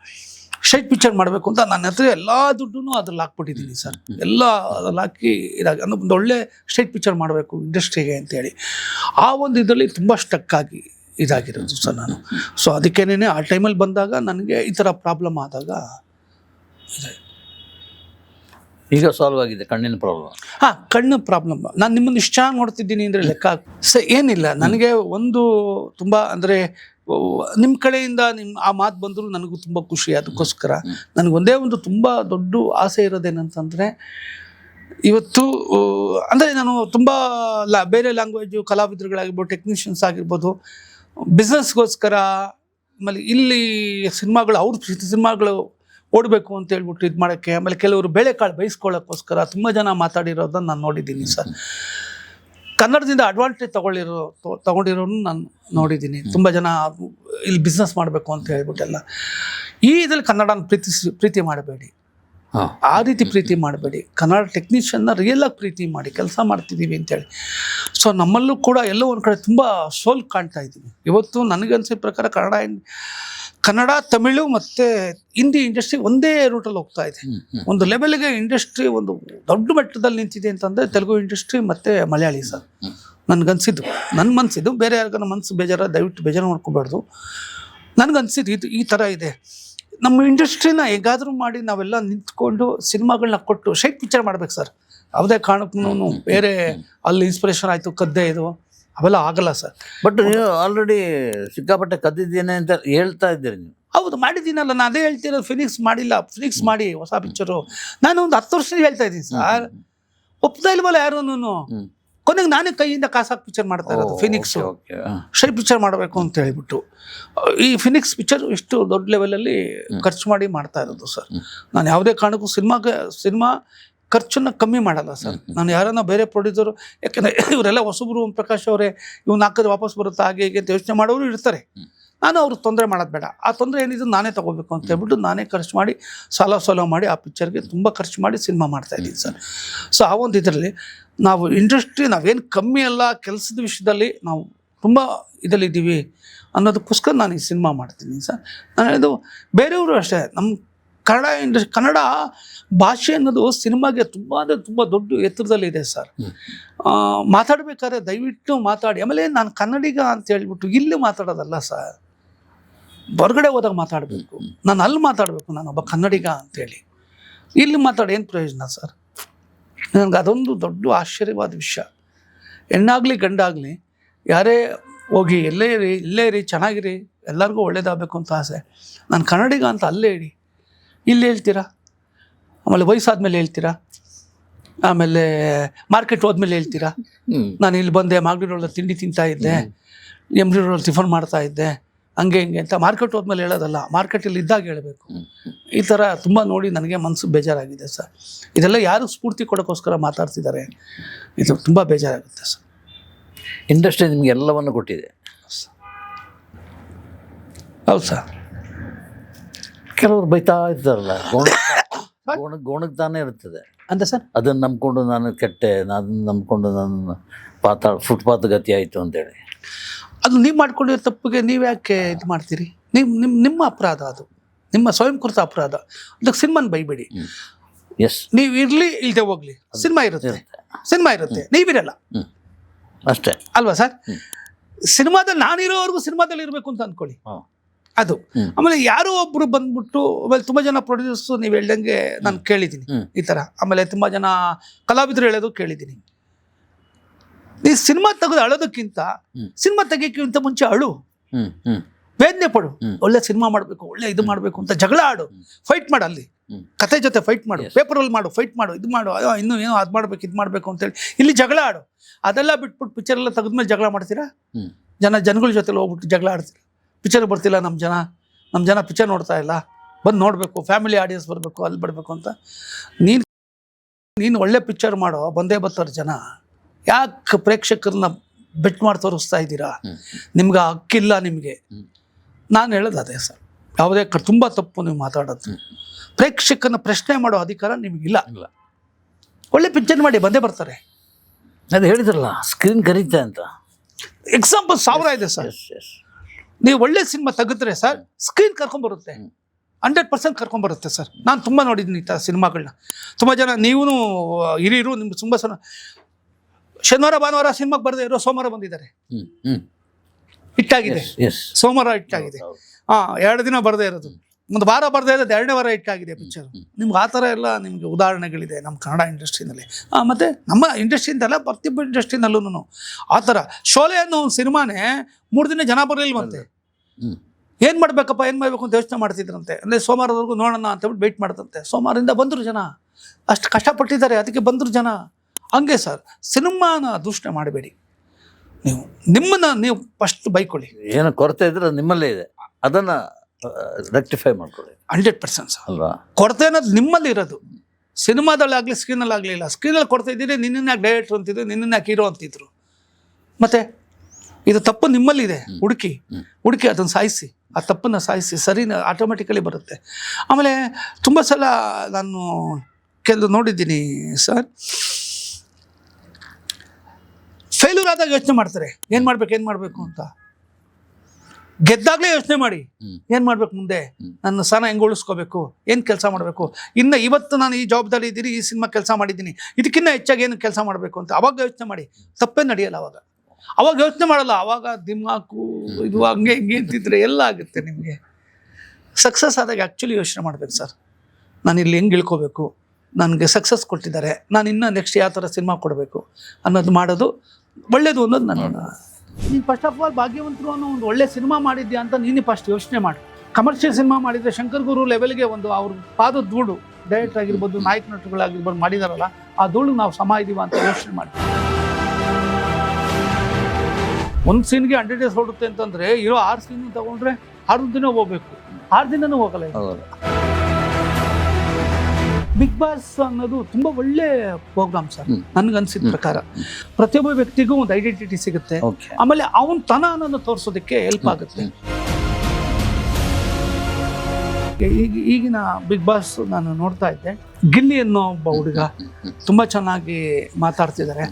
ಸ್ಟ್ರೈಟ್ ಪಿಕ್ಚರ್ ಮಾಡಬೇಕು ಅಂತ ನನ್ನ ಹತ್ರ ಎಲ್ಲ ದುಡ್ಡು ಅದ್ರಲ್ಲಿ ಹಾಕ್ಬಿಟ್ಟಿದ್ದೀನಿ ಸರ್. ಎಲ್ಲ ಅದ್ರಲ್ಲಿ ಹಾಕಿ ಇದಾಗಿ ಅಂದ್ರೆ ಒಂದು ಒಳ್ಳೆ ಸ್ಟ್ರೈಟ್ ಪಿಕ್ಚರ್ ಮಾಡಬೇಕು ಇಂಡಸ್ಟ್ರಿಗೆ ಅಂತೇಳಿ ಆ ಒಂದು ಇದರಲ್ಲಿ ತುಂಬ ಸ್ಟಕ್ ಆಗಿ ಇದಾಗಿರೋದು ಸರ್ ನಾನು. ಸೊ ಅದಕ್ಕೇನೇ ಆ ಟೈಮಲ್ಲಿ ಬಂದಾಗ ನನಗೆ ಈ ಥರ ಪ್ರಾಬ್ಲಮ್ ಆದಾಗ ಈಗ ಸಾಲ್ವ್ ಆಗಿದೆ ಕಣ್ಣಿನ ಪ್ರಾಬ್ಲಮ್ ಹಾ ಕಣ್ಣು ಪ್ರಾಬ್ಲಮ್ ನಾನು ನಿಮ್ಮನ್ನು ಇಷ್ಟು ಚೆನ್ನಾಗಿ ನೋಡ್ತಿದ್ದೀನಿ ಅಂದರೆ ಲೆಕ್ಕ ಸ ಏನಿಲ್ಲ. ನನಗೆ ಒಂದು ತುಂಬ ಅಂದರೆ ನಿಮ್ಮ ಕಡೆಯಿಂದ ನಿಮ್ಮ ಆ ಮಾತು ಬಂದರೂ ನನಗೂ ತುಂಬ ಖುಷಿ. ಅದಕ್ಕೋಸ್ಕರ ನನಗೊಂದೇ ಒಂದೇ ತುಂಬ ದೊಡ್ಡ ಆಸೆ ಇರೋದೇನಂತಂದರೆ ಇವತ್ತು ಅಂದರೆ ನಾನು ತುಂಬ ಲಾ ಬೇರೆ ಲ್ಯಾಂಗ್ವೇಜು ಕಲಾವಿದರುಗಳಾಗಿರ್ಬೋದು ಟೆಕ್ನಿಷಿಯನ್ಸ್ ಆಗಿರ್ಬೋದು ಬಿಸ್ನೆಸ್ಗೋಸ್ಕರ ಆಮೇಲೆ ಇಲ್ಲಿ ಸಿನಿಮಾಗಳು ಅವ್ರ ಸಿನಿಮಾಗಳು ಓಡಬೇಕು ಅಂತ ಹೇಳ್ಬಿಟ್ಟು ಇದು ಮಾಡೋಕ್ಕೆ ಆಮೇಲೆ ಕೆಲವರು ಬೇಳೆಕಾಳು ಬೈಸ್ಕೊಳ್ಳೋಕ್ಕೋಸ್ಕರ ತುಂಬ ಜನ ಮಾತಾಡಿರೋದನ್ನ ನಾನು ನೋಡಿದ್ದೀನಿ ಸರ್. ಕನ್ನಡದಿಂದ ಅಡ್ವಾಂಟೇಜ್ ತಗೊಳ್ಳಿರೋ ತಗೊಂಡಿರೋ ತಗೊಂಡಿರೋನು ನಾನು ನೋಡಿದ್ದೀನಿ. ತುಂಬ ಜನ ಇಲ್ಲಿ ಬಿಸ್ನೆಸ್ ಮಾಡಬೇಕು ಅಂತ ಹೇಳ್ಬಿಟ್ಟೆಲ್ಲ. ಈ ಇದರಲ್ಲಿ ಕನ್ನಡನ ಪ್ರೀತಿಸಿ ಪ್ರೀತಿ ಮಾಡಬೇಡಿ. ಆ ರೀತಿ ಪ್ರೀತಿ ಮಾಡಬೇಡಿ. ಕನ್ನಡ ಟೆಕ್ನಿಷಿಯನ್ನ ರಿಯಲಾಗಿ ಪ್ರೀತಿ ಮಾಡಿ ಕೆಲಸ ಮಾಡ್ತಿದ್ದೀವಿ ಅಂತೇಳಿ ಸೊ ನಮ್ಮಲ್ಲೂ ಕೂಡ ಎಲ್ಲೋ ಒಂದು ಕಡೆ ತುಂಬ ಸೋಲ್ ಕಾಣ್ತಾ ಇದ್ದೀವಿ. ಇವತ್ತು ನನಗನ್ಸಿದ ಪ್ರಕಾರ ಕನ್ನಡ ಕನ್ನಡ ತಮಿಳು ಮತ್ತು ಹಿಂದಿ ಇಂಡಸ್ಟ್ರಿ ಒಂದೇ ರೂಟಲ್ಲಿ ಹೋಗ್ತಾ ಇದೆ. ಒಂದು ಲೆವೆಲ್ಗೆ ಇಂಡಸ್ಟ್ರಿ ಒಂದು ದೊಡ್ಡ ಮಟ್ಟದಲ್ಲಿ ನಿಂತಿದೆ ಅಂತಂದರೆ ತೆಲುಗು ಇಂಡಸ್ಟ್ರಿ ಮತ್ತು ಮಲಯಾಳಿ ಸರ್. ನನಗನ್ಸಿದ್ದು ನನ್ನ ಮನಸ್ಸಿದ್ದು ಬೇರೆ ಯಾರಿಗಾನ ಮನಸ್ಸು ಬೇಜಾರ ದಯವಿಟ್ಟು ಬೇಜಾರು ಮಾಡ್ಕೋಬಾರ್ದು ನನಗನ್ಸಿದ್ದು ಇದು ಈ ಥರ ಇದೆ. ನಮ್ಮ ಇಂಡಸ್ಟ್ರಿನ ಹೇಗಾದರೂ ಮಾಡಿ ನಾವೆಲ್ಲ ನಿಂತ್ಕೊಂಡು ಸಿನಿಮಾಗಳನ್ನ ಕೊಟ್ಟು ಶೈಟ್ ಪಿಕ್ಚರ್ ಮಾಡ್ಬೇಕು ಸರ್. ಯಾವುದೇ ಕಾರಣಕ್ಕೂ ಬೇರೆ ಅಲ್ಲಿ ಇನ್ಸ್ಪಿರೇಷನ್ ಆಯಿತು ಕದ್ದೆ ಇದು. ಅವೆಲ್ಲ ಆಗಲ್ಲ ಸರ್. ಬಟ್ ನೀವು ಆಲ್ರೆಡಿ ಸಿಕ್ಕಾಪಟ್ಟೆ ಕದ್ದಿದ್ದೇನೆ ಅಂತ ಹೇಳ್ತಾ ಇದ್ದೀರಿ ನೀವು. ಹೌದು ಮಾಡಿದ್ದೀನಲ್ಲ. ನಾನು ಅದೇ ಹೇಳ್ತಿರೋದು ಫಿನಿಕ್ಸ್ ಮಾಡಿಲ್ಲ. ಫಿನಿಕ್ಸ್ ಮಾಡಿ ಹೊಸ ಪಿಕ್ಚರು ನಾನು ಒಂದು ಹತ್ತು ವರ್ಷ ಹೇಳ್ತಾ ಇದ್ದೀನಿ ಸರ್. ಒಪ್ತಾ ಇಲ್ವಲ್ಲ ಯಾರು ನಾನು ಕೊನೆಗೆ ನಾನೇ ಕೈಯಿಂದ ಕಾಸಾಕ್ ಪಿಕ್ಚರ್ ಮಾಡ್ತಾ ಇರೋದು ಫಿನಿಕ್ಸ್ ಓಕೆ ಶೈ ಪಿಕ್ಚರ್ ಮಾಡಬೇಕು ಅಂತ ಹೇಳಿಬಿಟ್ಟು. ಈ ಫಿನಿಕ್ಸ್ ಪಿಕ್ಚರ್ ಇಷ್ಟು ದೊಡ್ಡ ಲೆವೆಲಲ್ಲಿ ಖರ್ಚು ಮಾಡಿ ಮಾಡ್ತಾ ಇರೋದು ಸರ್. ನಾನು ಯಾವುದೇ ಕಾರಣಕ್ಕೂ ಸಿನಿಮಾಗೆ ಸಿನಿಮಾ ಖರ್ಚನ್ನ ಕಮ್ಮಿ ಮಾಡಲ್ಲ ಸರ್. ನಾನು ಯಾರನ್ನ ಬೇರೆ ಪ್ರೊಡ್ಯೂಸರು ಯಾಕೆಂದರೆ ಇವರೆಲ್ಲ ಹೊಸಬ್ರು ಓಂ ಪ್ರಕಾಶ್ ಅವರೇ ಇವ್ನು ಹಾಕಿದ್ರೆ ವಾಪಸ್ ಬರುತ್ತಾ ಹಾಗೆ ಹೀಗೆ ಅಂತ ಯೋಚನೆ ಮಾಡೋರು ಇರ್ತಾರೆ. ನಾನು ಅವ್ರಿಗೆ ತೊಂದರೆ ಮಾಡೋದು ಬೇಡ. ಆ ತೊಂದರೆ ಏನಿದ್ರು ನಾನೇ ತೊಗೋಬೇಕು ಅಂತ ಹೇಳ್ಬಿಟ್ಟು ನಾನೇ ಖರ್ಚು ಮಾಡಿ ಸಾಲ ಸಾಲ ಮಾಡಿ ಆ ಪಿಕ್ಚರ್ಗೆ ತುಂಬ ಖರ್ಚು ಮಾಡಿ ಸಿನಿಮಾ ಮಾಡ್ತಾ ಇದ್ದೀನಿ ಸರ್. ಸೊ ಆ ಒಂದು ಇದರಲ್ಲಿ ನಾವು ಇಂಡಸ್ಟ್ರಿ ನಾವೇನು ಕಮ್ಮಿ ಅಲ್ಲ ಕೆಲಸದ ವಿಷಯದಲ್ಲಿ ನಾವು ತುಂಬ ಇದರಲ್ಲಿದ್ದೀವಿ ಅನ್ನೋದಕ್ಕೋಸ್ಕರ ನಾನು ಈ ಸಿನಿಮಾ ಮಾಡ್ತೀನಿ ಸರ್. ನಾನು ಇದು ಬೇರೆಯವರು ಅಷ್ಟೇ ನಮ್ಮ ಕನ್ನಡ ಇಂಡಸ್ಟ್ರಿ ಕನ್ನಡ ಭಾಷೆ ಅನ್ನೋದು ಸಿನಿಮಾಗೆ ತುಂಬ ಅಂದರೆ ತುಂಬ ದೊಡ್ಡ ಎತ್ತರದಲ್ಲಿದೆ ಸರ್. ಮಾತಾಡಬೇಕಾದ್ರೆ ಮಾತಾಡ್ಬೇಕಾದ್ರೆ ದಯವಿಟ್ಟು ಮಾತಾಡಿ. ಆಮೇಲೆ ನಾನು ಕನ್ನಡಿಗ ಅಂತ ಹೇಳಿಬಿಟ್ಟು ಇಲ್ಲಿ ಮಾತಾಡೋದಲ್ಲ ಸರ್. ಹೊರಗಡೆ ಹೋದಾಗ ಮಾತಾಡಬೇಕು. ನಾನು ಅಲ್ಲಿ ಮಾತಾಡಬೇಕು ನಾನು ಒಬ್ಬ ಕನ್ನಡಿಗ ಅಂತೇಳಿ. ಇಲ್ಲಿ ಮಾತಾಡಿ ಏನು ಪ್ರಯೋಜನ ಸರ್? ನನಗೆ ಅದೊಂದು ದೊಡ್ಡ ಆಶ್ಚರ್ಯವಾದ ವಿಷಯ. ಹೆಣ್ಣಾಗಲಿ ಗಂಡಾಗಲಿ ಯಾರೇ ಹೋಗಿ ಎಲ್ಲೇ ಇರಿ ಇಲ್ಲೇ ಇರಿ ಚೆನ್ನಾಗಿರಿ ಎಲ್ಲರಿಗೂ ಒಳ್ಳೇದಾಗಬೇಕು ಅಂತ ಆಸೆ. ನಾನು ಕನ್ನಡಿಗ ಅಂತ ಅಲ್ಲೇ ಇಡಿ ಇಲ್ಲಿ ಹೇಳ್ತೀರಾ? ಆಮೇಲೆ ವಯಸ್ಸಾದ್ಮೇಲೆ ಹೇಳ್ತೀರಾ? ಆಮೇಲೆ ಮಾರ್ಕೆಟ್ ಹೋದ್ಮೇಲೆ ಹೇಳ್ತೀರಾ? ನಾನು ಇಲ್ಲಿ ಬಂದೆ ಮಾಗಡಿ ರೋಡಲ್ಲಿ ತಿಂಡಿ ತಿಂತಾ ಇದ್ದೆ ಎಂ ಡಿ ರೋಡಲ್ಲಿ ಟಿಫನ್ ಮಾಡ್ತಾ ಇದ್ದೆ ಹಂಗೆ ಹಿಂಗೆ ಅಂತ ಮಾರ್ಕೆಟ್ ಹೋದ್ಮೇಲೆ ಹೇಳೋದಲ್ಲ ಮಾರ್ಕೆಟಲ್ಲಿ ಇದ್ದಾಗ ಹೇಳಬೇಕು. ಈ ಥರ ತುಂಬ ನೋಡಿ ನನಗೆ ಮನಸ್ಸು ಬೇಜಾರಾಗಿದೆ ಸರ್. ಇದೆಲ್ಲ ಯಾರು ಸ್ಫೂರ್ತಿ ಕೊಡೋಕ್ಕೋಸ್ಕರ ಮಾತಾಡ್ತಿದ್ದಾರೆ? ಇದು ತುಂಬ ಬೇಜಾರಾಗುತ್ತೆ ಸರ್. ಇಂಡಸ್ಟ್ರಿ ನಿಮಗೆ ಎಲ್ಲವನ್ನು ಕೊಟ್ಟಿದೆ. ಹೌದು ಸರ್. ಕೆಲವರು ಬೈತಾ ಇದ್ದಾರಲ್ಲ ಗೋಣ <coughs> ಗೋಣಕ್ಕೆ ತಾನೇ ಇರ್ತದೆ ಅಂತ ಸರ್? ಅದನ್ನು ನಂಬ್ಕೊಂಡು ನಾನು ಕೆಟ್ಟೆ ನಾನು ನಂಬ್ಕೊಂಡು ನಾನು ಪಾತಾಳ ಫುಟ್ಪಾತ್ ಗತಿ ಆಯಿತು ಅಂತೇಳಿ. ಅದು ನೀವು ಮಾಡ್ಕೊಂಡಿರೋ ತಪ್ಪಿಗೆ ನೀವು ಯಾಕೆ ಇದು ಮಾಡ್ತೀರಿ? ನಿಮ್ಮ ನಿಮ್ಮ ನಿಮ್ಮ ಅಪರಾಧ ಅದು. ನಿಮ್ಮ ಸ್ವಯಂ ಕುರಿತ ಅಪರಾಧ. ಅದಕ್ಕೆ ಸಿನಿಮಾನ ಬೈಬೇಡಿ. ಎಸ್ ನೀವು ಇರಲಿ ಇಲ್ಲದೆ ಹೋಗ್ಲಿ. ಸಿನಿಮಾ ಇರುತ್ತೆ. ಸಿನಿಮಾ ಇರುತ್ತೆ. ನೀವಿರಲ್ಲ ಅಷ್ಟೇ. ಅಲ್ವಾ ಸರ್? ಸಿನಿಮಾದಲ್ಲಿ ನಾನಿರೋವರೆಗೂ ಸಿನಿಮಾದಲ್ಲಿ ಇರಬೇಕು ಅಂತ ಅಂದ್ಕೊಳ್ಳಿ ಹಾಂ. ಅದು. ಆಮೇಲೆ ಯಾರೋ ಒಬ್ರು ಬಂದ್ಬಿಟ್ಟು ಆಮೇಲೆ ತುಂಬಾ ಜನ ಪ್ರೊಡ್ಯೂಸರ್ಸ್ ನೀವು ಹೇಳ್ದಂಗೆ ನಾನು ಕೇಳಿದ್ದೀನಿ ಈ ತರ. ಆಮೇಲೆ ತುಂಬಾ ಜನ ಕಲಾವಿದರು ಹೇಳೋದು ಕೇಳಿದ್ದೀನಿ ಈ ಸಿನಿಮಾ ತೆಗೆದು ಅಳೋದಕ್ಕಿಂತ. ಸಿನಿಮಾ ತೆಗಿಯೋಕ್ಕಿಂತ ಮುಂಚೆ ಅಳು. ವೇದನೆ ಪಡು. ಒಳ್ಳೆ ಸಿನಿಮಾ ಮಾಡಬೇಕು ಒಳ್ಳೆ ಇದು ಮಾಡಬೇಕು ಅಂತ ಜಗಳ ಆಡು. ಫೈಟ್ ಮಾಡು ಅಲ್ಲಿ. ಕತೆ ಜೊತೆ ಫೈಟ್ ಮಾಡು. ಪೇಪರಲ್ಲಿ ಮಾಡು ಫೈಟ್ ಮಾಡು ಇದು ಮಾಡು ಇನ್ನು ಇನ್ನೂ ಏನೋ ಅದು ಮಾಡಬೇಕು ಇದು ಮಾಡಬೇಕು ಅಂತೇಳಿ ಇಲ್ಲಿ ಜಗಳ ಆಡು. ಅದೆಲ್ಲ ಬಿಟ್ಬಿಟ್ಟು ಪಿಕ್ಚರ್ ಎಲ್ಲ ತೆಗೆದ್ಮೇಲೆ ಜಗಳ ಮಾಡ್ತೀರಾ? ಜನ ಜನಗಳ ಜೊತೆ ಹೋಗ್ಬಿಟ್ಟು ಜಗಳ ಆಡ್ತೀರ? ಪಿಕ್ಚರ್ ಬರ್ತಿಲ್ಲ ನಮ್ಮ ಜನ ನಮ್ಮ ಜನ ಪಿಕ್ಚರ್ ನೋಡ್ತಾ ಇಲ್ಲ. ಬಂದು ನೋಡಬೇಕು ಫ್ಯಾಮಿಲಿ ಆಡಿಯನ್ಸ್ ಬರಬೇಕು ಅಲ್ಲಿ ಬರಬೇಕು ಅಂತ. ನೀನು ನೀನು ಒಳ್ಳೆ ಪಿಕ್ಚರ್ ಮಾಡೋ ಬಂದೇ ಬರ್ತಾರೆ ಜನ. ಯಾಕೆ ಪ್ರೇಕ್ಷಕರನ್ನ ಬೆಟ್ ಮಾಡಿ ತೋರಿಸ್ತಾ ಇದ್ದೀರಾ. ನಿಮ್ಗೆ ಹಕ್ಕಿಲ್ಲ ನಿಮಗೆ. ನಾನು ಹೇಳೋದು ಅದೇ ಸರ್. ಯಾವುದೇ ತುಂಬ ತಪ್ಪು ನೀವು ಮಾತಾಡೋದು. ಪ್ರೇಕ್ಷಕನ ಪ್ರಶ್ನೆ ಮಾಡೋ ಅಧಿಕಾರ ನಿಮಗಿಲ್ಲ. ಇಲ್ಲ. ಒಳ್ಳೆ ಪಿಕ್ಚರ್ ಮಾಡಿ ಬಂದೇ ಬರ್ತಾರೆ. ಅದು ಹೇಳಿದ್ರಲ್ಲ ಸ್ಕ್ರೀನ್ ಕರೀತೆ ಅಂತ. ಎಕ್ಸಾಂಪಲ್ ಸಾವಿರ ಇದೆ ಸರ್. ನೀವು ಒಳ್ಳೆ ಸಿನಿಮಾ ತೆಗೆದ್ರೆ ಸರ್ ಸ್ಕ್ರೀನ್ ಕರ್ಕೊಂಬರುತ್ತೆ ಹ್ಮ್. ಹಂಡ್ರೆಡ್ ಪರ್ಸೆಂಟ್ ಕರ್ಕೊಂಬರುತ್ತೆ ಸರ್. ನಾನು ತುಂಬ ನೋಡಿದ್ದೀನಿ ಈ ಥರ ಸಿನಿಮಾಗಳನ್ನ ತುಂಬ ಜನ ನೀವು ಹಿರಿಯರು ನಿಮ್ಗೆ ತುಂಬ ಸಲ ಶನಿವಾರ ಭಾನುವಾರ ಸಿನಿಮಾಗೆ ಬರದೇ ಇರೋ ಸೋಮವಾರ ಬಂದಿದ್ದಾರೆ. ಹ್ಞೂ ಹ್ಞೂ ಹಿಟ್ಟಾಗಿದೆ ಸೋಮವಾರ ಹಿಟ್ಟಾಗಿದೆ ಹಾಂ ಎರಡು ದಿನ ಬರದೇ ಇರೋದು. ಒಂದು ವಾರ ಬರೆದೇ ಇದೆ ಎರಡನೇ ವಾರ ಇಟ್ಟಾಗಿದೆ ಪಿಕ್ಚರ್ ನಿಮ್ಗೆ ಆ ಥರ ಎಲ್ಲ ನಿಮಗೆ ಉದಾಹರಣೆಗಳಿದೆ ನಮ್ಮ ಕನ್ನಡ ಇಂಡಸ್ಟ್ರಿನಲ್ಲಿ. ಹಾಂ ಮತ್ತು ನಮ್ಮ ಇಂಡಸ್ಟ್ರಿಯಿಂದಲ್ಲ ಪ್ರತಿಯೊಬ್ಬ ಇಂಡಸ್ಟ್ರಿನಲ್ಲೂ ಆ ಥರ ಶೋಲೆ ಅನ್ನೋ ಒಂದು ಸಿನಿಮಾನೇ ಮೂರು ದಿನ ಜನ ಬರಲಿಲ್ವಂತೆ ಮತ್ತೆ. ಏನು ಮಾಡಬೇಕಪ್ಪ ಏನು ಮಾಡಬೇಕು ಅಂತ ಯೋಚನೆ ಮಾಡ್ತಿದ್ರಂತೆ. ಅಂದರೆ ಸೋಮವಾರದವರೆಗೂ ನೋಡೋಣ ಅಂತೇಳ್ಬಿಟ್ಟು ವೆಯ್ಟ್ ಮಾಡ್ತಂತೆ. ಸೋಮವಾರದಿಂದ ಬಂದರು ಜನ. ಅಷ್ಟು ಕಷ್ಟಪಟ್ಟಿದ್ದಾರೆ ಅದಕ್ಕೆ ಬಂದರು ಜನ. ಹಂಗೆ ಸರ್ ಸಿನಿಮಾನ ದೂಷಣೆ ಮಾಡಬೇಡಿ. ನೀವು ನಿಮ್ಮನ್ನ ನೀವು ಫಸ್ಟ್ ಬೈಕೊಳ್ಳಿ. ಏನು ಕೊರತೆ ಇದ್ರೆ ನಿಮ್ಮಲ್ಲೇ ಇದೆ. ಅದನ್ನ ರೆಕ್ಟಿಫೈ ಮಾಡ್ಕೊಳ್ಳಿ. Hundred percent sir. ಅಲ್ವಾ? ಕೊರತೆ ಅನ್ನೋದು ನಿಮ್ಮಲ್ಲಿ ಇರೋದು. ಸಿನಿಮಾದಲ್ಲಾಗಲಿ ಸ್ಕ್ರೀನಲ್ಲಿ ಆಗಲಿಲ್ಲ. ಸ್ಕ್ರೀನಲ್ಲಿ ಕೊಡ್ತಾ ಇದ್ದೀರಿ ನಿನ್ನ ಯಾಕೆ ಡೈರೆಕ್ಟ್ರ್ ಅಂತಿದ್ರು ನಿನ್ನ ಯಾಕೆ ಹೀರೋ ಅಂತಿದ್ರು. ಮತ್ತೆ ಇದು ತಪ್ಪು ನಿಮ್ಮಲ್ಲಿದೆ. ಹುಡುಕಿ. ಹುಡುಕಿ ಅದನ್ನು ಸಾಯಿಸಿ. ಆ ತಪ್ಪನ್ನು ಸಾಯಿಸಿ. ಸರಿ ಆಟೋಮೆಟಿಕಲಿ ಬರುತ್ತೆ. ಆಮೇಲೆ ತುಂಬ ಸಲ ನಾನು ಕೆಲವು ನೋಡಿದ್ದೀನಿ ಸರ್. ಫೇಲ್ಯೂರ್ ಆದಾಗ ಯೋಚನೆ ಮಾಡ್ತಾರೆ. ಏನು ಮಾಡ್ಬೇಕು ಏನು ಮಾಡಬೇಕು ಅಂತ. ಗೆದ್ದಾಗಲೇ ಯೋಚನೆ ಮಾಡಿ. ಏನು ಮಾಡ್ಬೇಕು ಮುಂದೆ? ನನ್ನ ಸ್ಥಾನ ಹೆಂಗೆ ಉಳಿಸ್ಕೋಬೇಕು ಏನು ಕೆಲಸ ಮಾಡಬೇಕು? ಇನ್ನು ಇವತ್ತು ನಾನು ಈ ಜವಾಬ್ದಾರಿ ಇದ್ದೀನಿ ಈ ಸಿನಿಮಾ ಕೆಲಸ ಮಾಡಿದ್ದೀನಿ. ಇದಕ್ಕಿಂತ ಹೆಚ್ಚಾಗಿ ಏನು ಕೆಲಸ ಮಾಡಬೇಕು ಅಂತ ಅವಾಗ ಯೋಚನೆ ಮಾಡಿ. ತಪ್ಪೇ ನಡೆಯಲ್ಲ ಅವಾಗ. ಅವಾಗ ಯೋಚನೆ ಮಾಡಲ್ಲ. ಅವಾಗ ದಿಮಾಕು ಇದು ಹಂಗೆ ಹಿಂಗೆ ಅಂತಿದ್ರೆ ಎಲ್ಲ ಆಗುತ್ತೆ ನಿಮಗೆ. ಸಕ್ಸಸ್ ಆದಾಗ ಆ್ಯಕ್ಚುಲಿ ಯೋಚನೆ ಮಾಡ್ಬೇಕು ಸರ್. ನಾನು ಇಲ್ಲಿ ಹೆಂಗೆ ಇಳ್ಕೋಬೇಕು? ನನಗೆ ಸಕ್ಸಸ್ ಕೊಟ್ಟಿದ್ದಾರೆ. ನಾನು ಇನ್ನೂ ನೆಕ್ಸ್ಟ್ ಯಾವ ಥರ ಸಿನಿಮಾ ಕೊಡಬೇಕು ಅನ್ನೋದು ಮಾಡೋದು ಒಳ್ಳೆಯದು ಅನ್ನೋದು ನನ್ನ ನೀನು ಫಸ್ಟ್ ಆಫ್ ಆಲ್ ಭಾಗ್ಯವಂತರು ಅನ್ನೋ ಒಂದು ಒಳ್ಳೆ ಸಿನಿಮಾ ಮಾಡಿದ್ಯಾ ಅಂತ ನೀನು ಫಸ್ಟ್ ಯೋಚನೆ ಮಾಡು. ಕಮರ್ಷಿಯಲ್ ಸಿನಿಮಾ ಮಾಡಿದರೆ ಶಂಕರ್ ಗುರು ಲೆವೆಲ್ಗೆ ಒಂದು ಅವ್ರ ಪಾದ ಧೂಳು ಡೈರೆಕ್ಟರ್ ಆಗಿರ್ಬೋದು, ನಾಯಕ ನಟರುಗಳಾಗಿರ್ಬೋದು ಮಾಡಿದಾರಲ್ಲ, ಆ ಧೂಳು ನಾವು ಸಮ ಇದೀವ ಅಂತ ಯೋಚನೆ ಮಾಡಿ. ಒಂದು ಸೀನ್ಗೆ ಹಂಡ್ರೆಡ್ ಡೇಸ್ ಹೊಡುತ್ತೆ ಅಂತಂದ್ರೆ, ಇರೋ ಆರು ಸೀನ್ ತಗೊಂಡ್ರೆ ಆರು ದಿನ ಹೋಗ್ಬೇಕು. ಆರು ದಿನನೂ ಹೋಗಲ್ಲ ಬಿಗ್ ಬಾಸ್ ಅನ್ನೋದು ತುಂಬಾ ಒಳ್ಳೆ ಪ್ರೋಗ್ರಾಮ್ ಸರ್ ನನಗನ್ಸಿದ. ಪ್ರಕಾರ. ಪ್ರತಿಯೊಬ್ಬ ವ್ಯಕ್ತಿಗೂ ಒಂದು ಐಡೆಂಟಿಟಿ ಸಿಗುತ್ತೆ. ಆಮೇಲೆ ಅವನ ತನ ಅನ್ನೋದು ತೋರಿಸೋದಕ್ಕೆ ಹೆಲ್ಪ್ ಆಗುತ್ತೆ. ಈಗ ಈಗಿನ ಬಿಗ್ ಬಾಸ್ ನಾನು ನೋಡ್ತಾ ಇದ್ದೆ. ಗಿಲ್ಲಿ ಅನ್ನೋ ಒಬ್ಬ ಹುಡುಗ ತುಂಬಾ ಚೆನ್ನಾಗಿ ಮಾತಾಡ್ತಿದ್ದಾರೆ